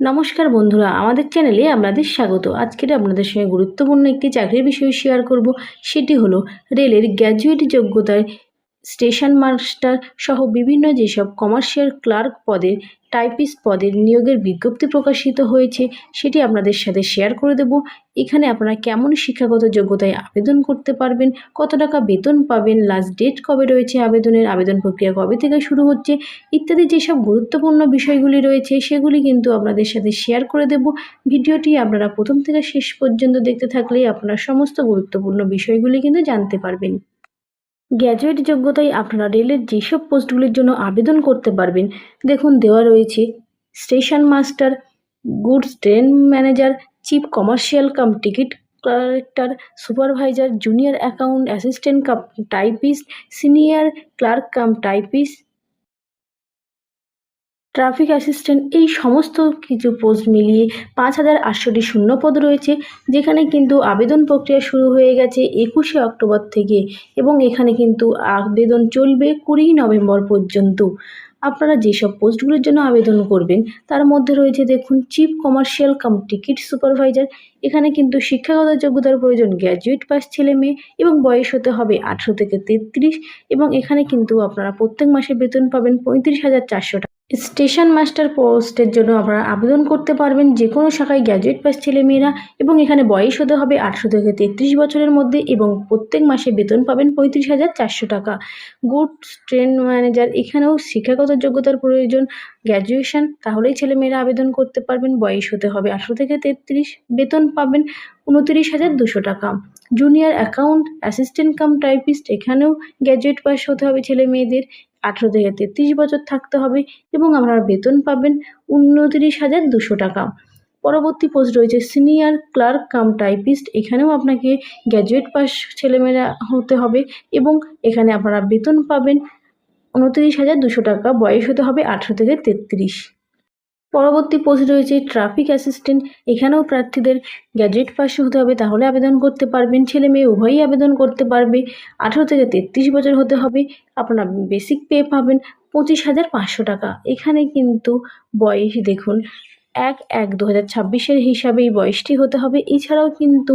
নমস্কার বন্ধুরা, আমাদের চ্যানেলে আপনাদের স্বাগত। আজকের আপনাদের সঙ্গে গুরুত্বপূর্ণ একটি চাকরির বিষয়ে শেয়ার করব। সেটি হলো রেলের গ্র্যাজুয়েট যোগ্যতায় স্টেশন মাস্টার সহ বিভিন্ন যেসব কমার্শিয়াল ক্লার্ক পদের টাইপিস্ট পদের নিয়োগের বিজ্ঞপ্তি প্রকাশিত হয়েছে, সেটি আপনাদের সাথে শেয়ার করে দেব। এখানে আপনারা কেমন শিক্ষাগত যোগ্যতায় আবেদন করতে পারবেন, কত টাকা বেতন পাবেন লাস্ট ডেট কবে রয়েছে আবেদনের, আবেদন প্রক্রিয়া কবে থেকে শুরু হচ্ছে, ইত্যাদি যেসব গুরুত্বপূর্ণ বিষয়গুলি রয়েছে, সেগুলি কিন্তু আপনাদের সাথে শেয়ার করে দেব। ভিডিওটি আপনারা প্রথম থেকে শেষ পর্যন্ত দেখতে থাকলেই আপনারা সমস্ত গুরুত্বপূর্ণ বিষয়গুলি কিন্তু জানতে পারবেন। গ্র্যাজুয়েট যোগ্যতায় আপনারা রেলের যেসব পোস্টগুলির জন্য আবেদন করতে পারবেন, দেখুন দেওয়া রয়েছে, station master goods train manager, chief commercial cum ticket collector, supervisor, junior account assistant cum typist, senior clerk cum typist traffic assistant এই সমস্ত কিছু পোস্ট মিলিয়ে পাঁচ হাজার আটশোটি শূন্যপদ রয়েছে, যেখানে কিন্তু আবেদন প্রক্রিয়া শুরু হয়ে গেছে একুশে অক্টোবর থেকে এবং এখানে কিন্তু আবেদন চলবে কুড়ি নভেম্বর পর্যন্ত। আপনারা যেসব পোস্টগুলোর জন্য আবেদন করবেন, তার মধ্যে রয়েছে দেখুন chief commercial cum ticket supervisor এখানে কিন্তু শিক্ষাগত যোগ্যতার প্রয়োজন গ্র্যাজুয়েট পাস ছেলে মেয়ে এবং বয়স হতে হবে আঠেরো থেকে তেত্রিশ এবং এখানে কিন্তু আপনারা প্রত্যেক মাসে বেতন পাবেন পঁয়ত্রিশ হাজার চারশো টাকা। স্টেশন মাস্টার পোস্টের জন্য আপনারা আবেদন করতে পারবেন যে কোনো শাখায় গ্র্যাজুয়েট পাস ছেলেমেয়েরা এবং এখানে বয়স হতে হবে আঠেরো থেকে তেত্রিশ বছরের মধ্যে এবং প্রত্যেক মাসে বেতন পাবেন পঁয়ত্রিশ হাজার চারশো টাকা। গুডস ট্রেন ম্যানেজার, এখানেও শিক্ষাগত যোগ্যতার প্রয়োজন। গ্র্যাজুয়েশন তাহলেই ছেলেমেয়েরা আবেদন করতে পারবেন। বয়স হতে হবে আঠেরো থেকে তেত্রিশ, বেতন পাবেন উনতিরিশ হাজার দুশো টাকা। Junior account assistant cum typist, এখানেও গ্র্যাজুয়েট পাস হতে হবে ছেলে মেয়েদের আঠেরো থেকে তেত্রিশ বছর থাকতে হবে এবং আপনারা বেতন পাবেন উনত্রিশ হাজার দুশো টাকা। পরবর্তী পোস্ট রয়েছে সিনিয়র ক্লার্ক কাম টাইপিস্ট এখানেও আপনাকে গ্র্যাজুয়েট পাস ছেলেমেয়েরা হতে হবে এবং এখানে আপনারা বেতন পাবেন উনত্রিশ হাজার দুশো টাকা। বয়স হতে হবে আঠেরো থেকে তেত্রিশ। পরবর্তী পোস্ট রয়েছে ট্রাফিক অ্যাসিস্ট্যান্ট এখানেও প্রার্থীদের গ্যাজেট পাস হতে হবে, তাহলে আবেদন করতে পারবেন, ছেলে মেয়ে উভয়ই আবেদন করতে পারবে। আঠেরো থেকে তেত্রিশ বছর হতে হবে, আপনারা বেসিক পে পাবেন পঁচিশ হাজার পাঁচশো টাকা। এখানে কিন্তু বয়স দেখুন, এক এক দু হাজার ছাব্বিশের হিসাবে এই বয়সটি হতে হবে। এছাড়াও কিন্তু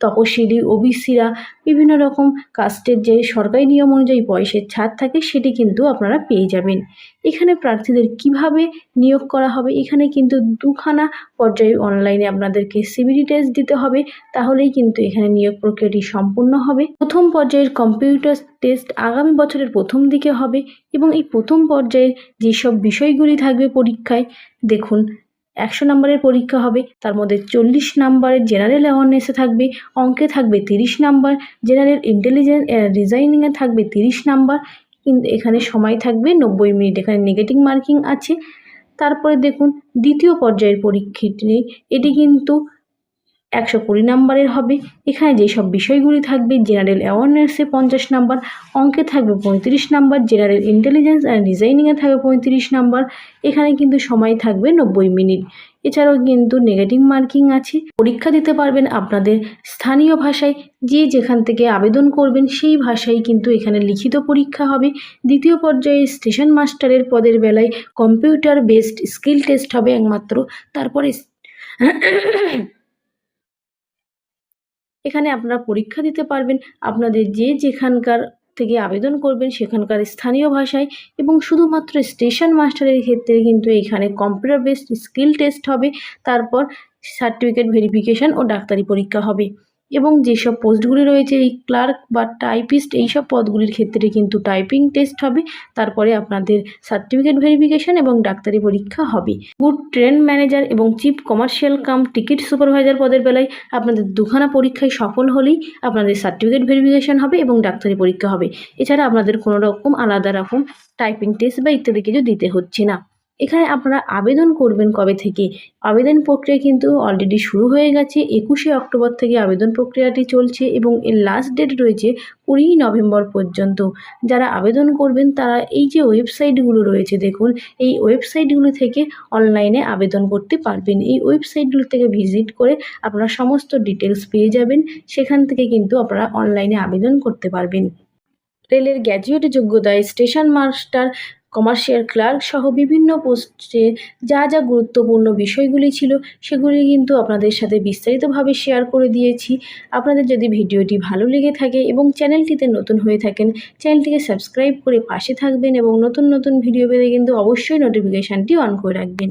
তপশিলি ওবিসিরা বিভিন্ন রকম কাস্টের যে সরকারি নিয়ম অনুযায়ী বয়সের ছাড় থাকে সেটি কিন্তু আপনারা পেয়ে যাবেন। এখানে প্রার্থীদের কীভাবে নিয়োগ করা হবে? এখানে কিন্তু দুখানা পর্যায়ে অনলাইনে আপনাদেরকে সিবিডি টেস্ট দিতে হবে। তাহলেই কিন্তু এখানে নিয়োগ প্রক্রিয়াটি সম্পূর্ণ হবে। প্রথম পর্যায়ের কম্পিউটার টেস্ট আগামী বছরের প্রথম দিকে হবে এবং এই প্রথম পর্যায়ের যেসব বিষয়গুলি থাকবে পরীক্ষায়, দেখুন একশো নম্বরের পরীক্ষা হবে, তার মধ্যে চল্লিশ নাম্বারের জেনারেল অ্যাওয়ারনেসে থাকবে, অঙ্কে থাকবে তিরিশ নাম্বার জেনারেল ইন্টেলিজেন্স ডিজাইনিংয়ে থাকবে তিরিশ নাম্বার কিন্তু এখানে সময় থাকবে নব্বই মিনিট, এখানে নেগেটিভ মার্কিং আছে। তারপরে দেখুন, দ্বিতীয় পর্যায়ের পরীক্ষাটি, এটি কিন্তু একশো কুড়ি নাম্বারের হবে। এখানে যেসব বিষয়গুলি থাকবে জেনারেল অ্যাওয়ারনেসে পঞ্চাশ নাম্বার, অঙ্কে থাকবে পঁয়ত্রিশ নাম্বার জেনারেল ইন্টেলিজেন্স অ্যান্ড ডিজাইনিংয়ে থাকবে পঁয়ত্রিশ নাম্বার, এখানে কিন্তু সময় থাকবে নব্বই মিনিট। এছাড়াও কিন্তু নেগেটিভ মার্কিং আছে। পরীক্ষা দিতে পারবেন আপনাদের স্থানীয় ভাষায়, যে যেখান থেকে আবেদন করবেন সেই ভাষায় কিন্তু এখানে লিখিত পরীক্ষা হবে। দ্বিতীয় পর্যায়ে স্টেশন মাস্টারের পদের বেলায় কম্পিউটার বেসড স্কিল টেস্ট হবে একমাত্র। তারপরে এখানে আপনারা পরীক্ষা দিতে পারবেন। আপনাদের যে যেখানকার থেকে আবেদন করবেন সেখানকার স্থানীয় ভাষায় এবং শুধুমাত্র স্টেশন মাস্টারের ক্ষেত্রে কিন্তু এখানে কম্পিউটার বেসড স্কিল টেস্ট হবে। তারপর সার্টিফিকেট ভেরিফিকেশান ও ডাক্তারি পরীক্ষা হবে। এবং যেসব পোস্টগুলি রয়েছে, এই ক্লার্ক বা টাইপিস্ট এইসব পদগুলির ক্ষেত্রে কিন্তু টাইপিং টেস্ট হবে, তারপরে আপনাদের সার্টিফিকেট ভেরিফিকেশান এবং ডাক্তারি পরীক্ষা হবে। গুড ট্রেন ম্যানেজার এবং chief commercial cum ticket supervisor পদের বেলায় আপনাদের দুখানা পরীক্ষায় সফল হলেই আপনাদের সার্টিফিকেট ভেরিফিকেশান হবে এবং ডাক্তারি পরীক্ষা হবে। এছাড়া আপনাদের কোনো রকম আলাদা রকম টাইপিং টেস্ট বা ইত্যাদি কিছু দিতে হচ্ছে না। এখানে আপনারা আবেদন করবেন কবে থেকে? আবেদন প্রক্রিয়া কিন্তু অলরেডি শুরু হয়ে গেছে। একুশে অক্টোবর থেকে আবেদন প্রক্রিয়াটি চলছে এবং এর লাস্ট ডেট রয়েছে কুড়ি নভেম্বর পর্যন্ত। যারা আবেদন করবেন, তারা এই যে ওয়েবসাইটগুলো রয়েছে, দেখুন, এই ওয়েবসাইটগুলো থেকে অনলাইনে আবেদন করতে পারবেন। এই ওয়েবসাইটগুলো থেকে ভিজিট করে আপনারা সমস্ত ডিটেলস পেয়ে যাবেন। সেখান থেকে কিন্তু আপনারা অনলাইনে আবেদন করতে পারবেন। রেলের গ্র্যাজুয়েট যোগ্যতায় স্টেশন মাস্টার কমার্শিয়াল ক্লার্ক সহ বিভিন্ন পোস্টে যা যা গুরুত্বপূর্ণ বিষয়গুলি ছিল, সেগুলি কিন্তু আপনাদের সাথে বিস্তারিতভাবে শেয়ার করে দিয়েছি। আপনাদের যদি ভিডিওটি ভালো লেগে থাকে এবং চ্যানেলটিতে নতুন হয়ে থাকেন, চ্যানেলটিকে সাবস্ক্রাইব করে পাশে থাকবেন এবং নতুন নতুন ভিডিও পেতে কিন্তু অবশ্যই নোটিফিকেশানটি অন করে রাখবেন।